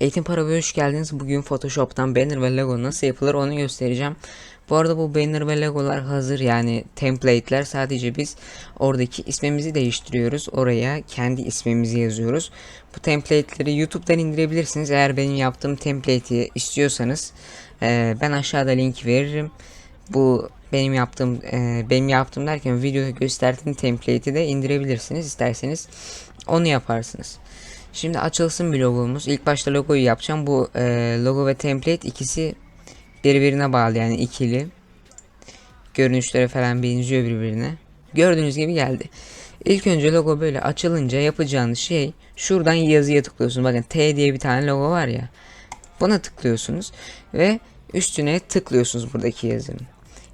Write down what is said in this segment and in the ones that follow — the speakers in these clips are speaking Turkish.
Eğitim para hoş geldiniz. Bugün Photoshop'tan banner ve logo nasıl yapılır onu göstereceğim. Bu arada bu banner ve logolar hazır yani template'ler sadece biz oradaki ismimizi değiştiriyoruz. Oraya kendi ismimizi yazıyoruz. Bu template'leri YouTube'dan indirebilirsiniz. Eğer benim yaptığım template'i istiyorsanız eee, ben aşağıda link veririm. Bu benim yaptığım eee, benim yaptığım derken videoda gösterdiğim template'i de indirebilirsiniz isterseniz onu yaparsınız. Şimdi açılsın bir logomuz. İlk başta logoyu yapacağım. Bu e, logo ve template ikisi birbirine bağlı yani ikili. Görünüşleri falan benziyor birbirine. Gördüğünüz gibi geldi. İlk önce logo böyle açılınca yapacağınız şey şuradan yazıya tıklıyorsunuz. Bakın T diye bir tane logo var ya. Buna tıklıyorsunuz ve üstüne tıklıyorsunuz buradaki yazının.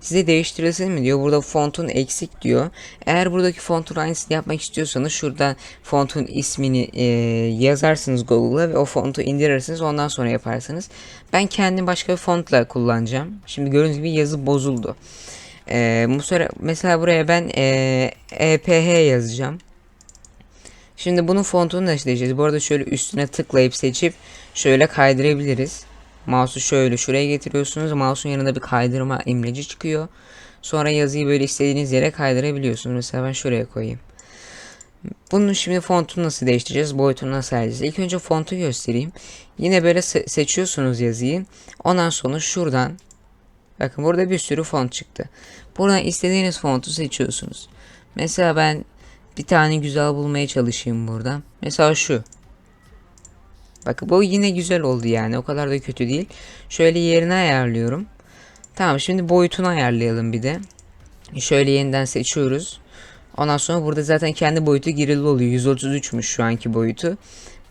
Size değiştirilsin mi diyor. Burada fontun eksik diyor. Eğer buradaki fontun aynısını yapmak istiyorsanız şuradan fontun ismini e, yazarsınız Google'a ve o fontu indirirsiniz. Ondan sonra yaparsınız. Ben kendim başka bir fontla kullanacağım. Şimdi gördüğünüz gibi yazı bozuldu. E, bu sıra, mesela buraya ben e, EPH yazacağım. Şimdi bunun fontunu da eşleyeceğiz. Bu arada şöyle üstüne tıklayıp seçip şöyle kaydırabiliriz. Mouse'u şöyle şuraya getiriyorsunuz. Mouse'un yanında bir kaydırma imleci çıkıyor. Sonra yazıyı böyle istediğiniz yere kaydırabiliyorsunuz. Mesela ben şuraya koyayım. Bunun şimdi fontunu nasıl değiştireceğiz? Boyutunu nasıl ayarlayacağız? İlk önce fontu göstereyim. Yine böyle se- seçiyorsunuz yazıyı. Ondan sonra şuradan bakın burada bir sürü font çıktı. Buradan istediğiniz fontu seçiyorsunuz. Mesela ben bir tane güzel bulmaya çalışayım burada. Mesela şu. Bakın bu yine güzel oldu yani. O kadar da kötü değil. Şöyle yerine ayarlıyorum. Tamam şimdi boyutunu ayarlayalım bir de. Şöyle yeniden seçiyoruz. Ondan sonra burada zaten kendi boyutu girili oluyor. 133'müş şu anki boyutu.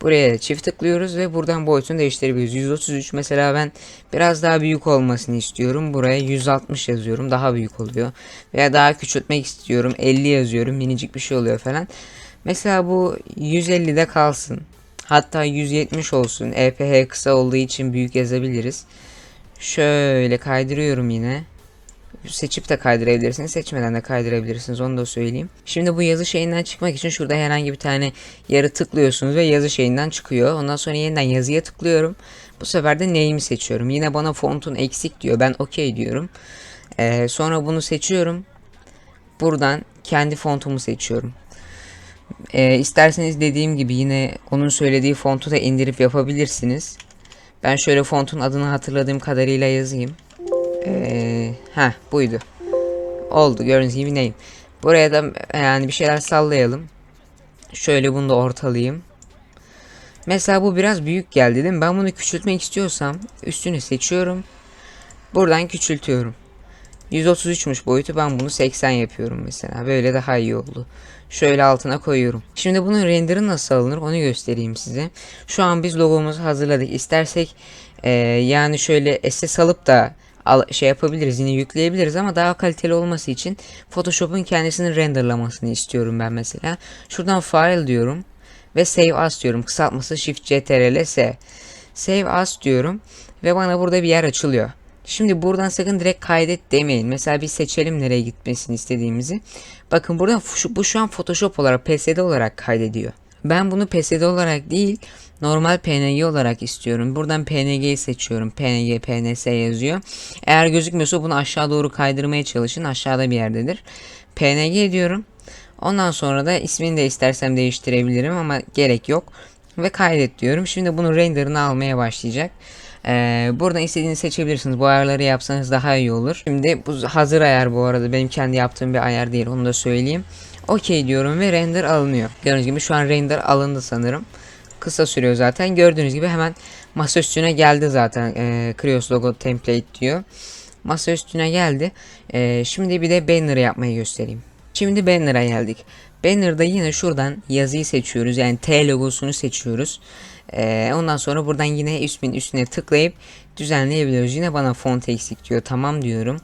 Buraya çift tıklıyoruz ve buradan boyutunu değiştirebiliyoruz. 133 mesela ben biraz daha büyük olmasını istiyorum. Buraya 160 yazıyorum. Daha büyük oluyor. Veya daha küçültmek istiyorum. 50 yazıyorum. Minicik bir şey oluyor falan. Mesela bu 150'de kalsın. Hatta 170 olsun. EPH kısa olduğu için büyük yazabiliriz. Şöyle kaydırıyorum yine. Seçip de kaydırabilirsiniz. Seçmeden de kaydırabilirsiniz. Onu da söyleyeyim. Şimdi bu yazı şeyinden çıkmak için şurada herhangi bir tane yarı tıklıyorsunuz ve yazı şeyinden çıkıyor. Ondan sonra yeniden yazıya tıklıyorum. Bu sefer de name'i seçiyorum. Yine bana fontun eksik diyor. Ben okey diyorum. Ee, sonra bunu seçiyorum. Buradan kendi fontumu seçiyorum. Ee, isterseniz dediğim gibi yine onun söylediği fontu da indirip yapabilirsiniz. Ben şöyle fontun adını hatırladığım kadarıyla yazayım. Ee, heh buydu. Oldu gördüğünüz gibi neyim. Buraya da yani bir şeyler sallayalım. Şöyle bunu da ortalayayım. Mesela bu biraz büyük geldi değil mi? Ben bunu küçültmek istiyorsam üstünü seçiyorum. Buradan küçültüyorum. 133'müş boyutu ben bunu 80 yapıyorum mesela. Böyle daha iyi oldu. Şöyle altına koyuyorum. Şimdi bunun renderı nasıl alınır onu göstereyim size. Şu an biz logomuzu hazırladık. İstersek e, yani şöyle SS alıp da al, şey yapabiliriz yine yükleyebiliriz ama daha kaliteli olması için Photoshop'un kendisini renderlamasını istiyorum ben mesela. Şuradan file diyorum ve save as diyorum. Kısaltması shift ctrl s. Save as diyorum ve bana burada bir yer açılıyor. Şimdi buradan sakın direkt kaydet demeyin. Mesela bir seçelim nereye gitmesini istediğimizi. Bakın burada bu şu an Photoshop olarak PSD olarak kaydediyor. Ben bunu PSD olarak değil normal PNG olarak istiyorum. Buradan PNG'yi seçiyorum. PNG, PNS yazıyor. Eğer gözükmüyorsa bunu aşağı doğru kaydırmaya çalışın. Aşağıda bir yerdedir. PNG diyorum. Ondan sonra da ismini de istersem değiştirebilirim ama gerek yok. Ve kaydet diyorum. Şimdi bunun renderını almaya başlayacak. Ee, buradan istediğinizi seçebilirsiniz. Bu ayarları yapsanız daha iyi olur. Şimdi bu hazır ayar bu arada. Benim kendi yaptığım bir ayar değil. Onu da söyleyeyim. Okey diyorum ve render alınıyor. Gördüğünüz gibi şu an render alındı sanırım. Kısa sürüyor zaten. Gördüğünüz gibi hemen masa üstüne geldi zaten. Ee, Krios logo template diyor. Masa üstüne geldi. Ee, şimdi bir de banner yapmayı göstereyim. Şimdi banner'a geldik. Banner'da yine şuradan yazıyı seçiyoruz. Yani T logosunu seçiyoruz. Ee, ondan sonra buradan yine ismin üstüne tıklayıp düzenleyebiliyoruz. Yine bana font eksik diyor. Tamam diyorum.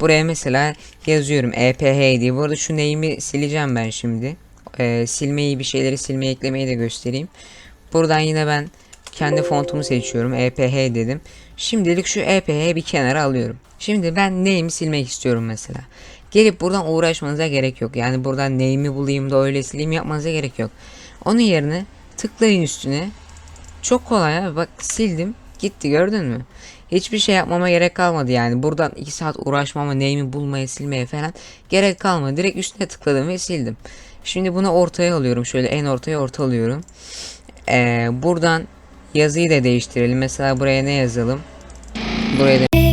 Buraya mesela yazıyorum EPH diye. Bu arada şu name'i sileceğim ben şimdi. Ee, silmeyi bir şeyleri silmeyi eklemeyi de göstereyim. Buradan yine ben kendi fontumu seçiyorum. EPH dedim. Şimdilik şu EPH'yi bir kenara alıyorum. Şimdi ben name'i silmek istiyorum mesela. Gelip buradan uğraşmanıza gerek yok. Yani buradan name'i bulayım da öyle sileyim yapmanıza gerek yok. Onun yerine tıklayın üstüne. Çok kolay abi bak sildim gitti gördün mü? Hiçbir şey yapmama gerek kalmadı yani. Buradan 2 saat uğraşmama, neyimi bulmaya, silmeye falan gerek kalmadı. Direkt üstüne tıkladım ve sildim. Şimdi bunu ortaya alıyorum. Şöyle en ortaya orta alıyorum. Ee, buradan yazıyı da değiştirelim. Mesela buraya ne yazalım? Buraya da